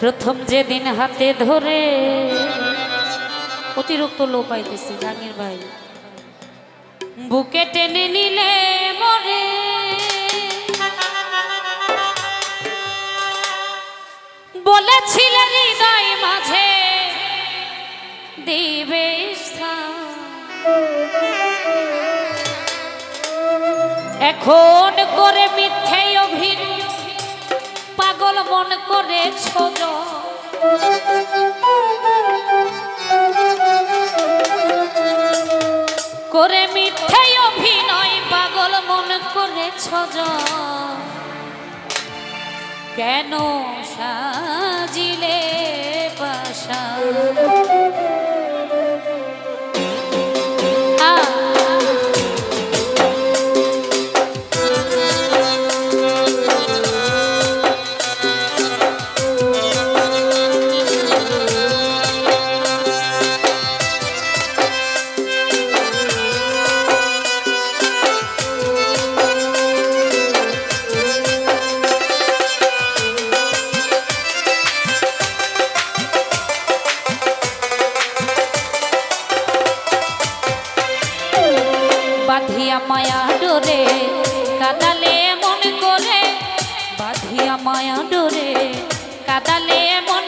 প্রথম যেদিন হাতে ধরে অতিরিক্ত লো পাইতেছি, জাহাঙ্গীর ভাই বুকে টেনে নিলে মরে বলেছিলে হৃদয় মাঝে, দিবে। এখন করে মিথ্যে অভিনয় মন করে ছোট করে মিথ্যে অভিনয় পাগল মন করে ছজ কেন সাজিলে বাসা? বাঁধিয়া মায়া ডোরে কাদালে মন করে বাঁধিয়া মায়া ডোরে কাদালে মন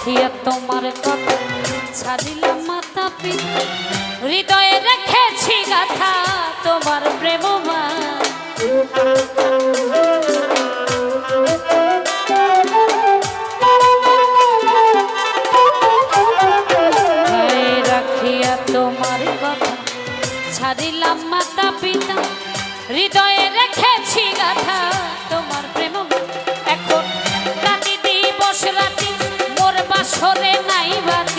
রাখিয়া তোমার কথা ছাড়িলাম মাতা পিতা। হৃদয়ে রেখেছি গাথা তোমার প্রেমমা রাখিয়া তোমার কথা ছাড়িলাম মাতা পিতা। হৃদয়ে রেখেছি গাথা তোমার প্রেম এখন মোর বাসরে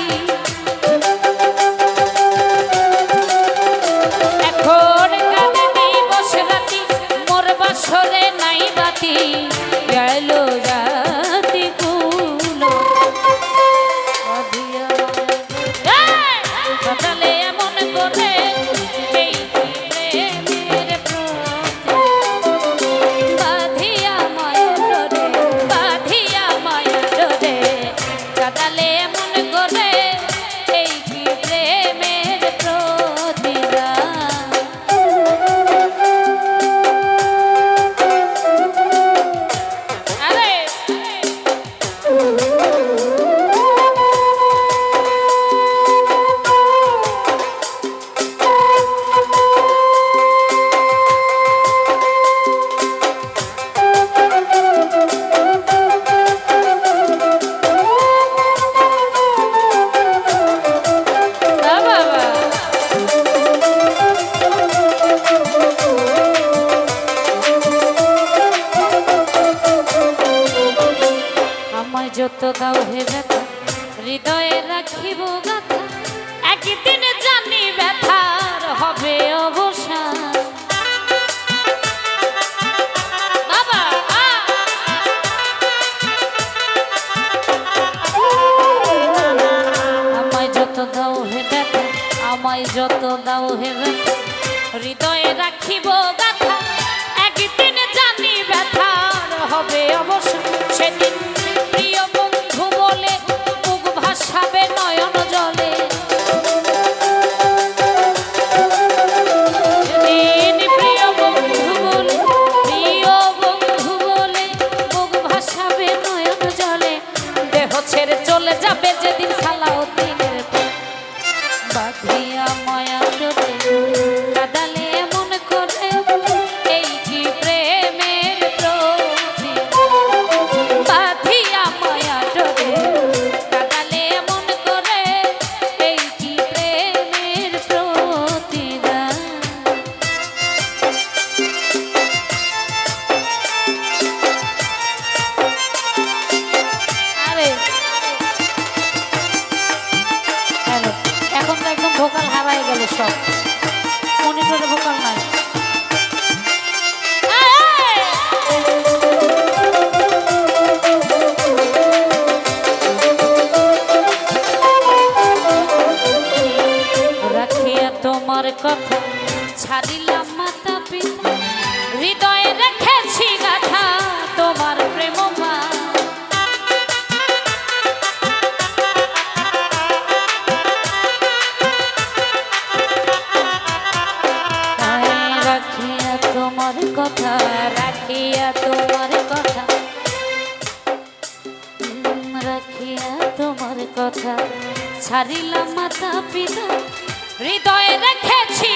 হৃদয়ে রাখিব গাথা একদিন ব্যথার হবে অবসান আমায় যত দাও হে আমায় যত দাও হে হৃদয়ে রাখিব গাথা একদিন জানি ব্যথার হবে অবশ্য সেদিন ভাসাবে নয়ন জলে তোমার কথা ছাড়িলাম মাতা পিতা হৃদয়ে রেখেছি গাথা তোমার প্রেম মা রাখিয়া তোমার কথা, রাখিয়া তোমার কথা। রাখিয়া তোমার কথা, ছাড়িলাম মাতা পিতা হৃদয়ে রেখেছি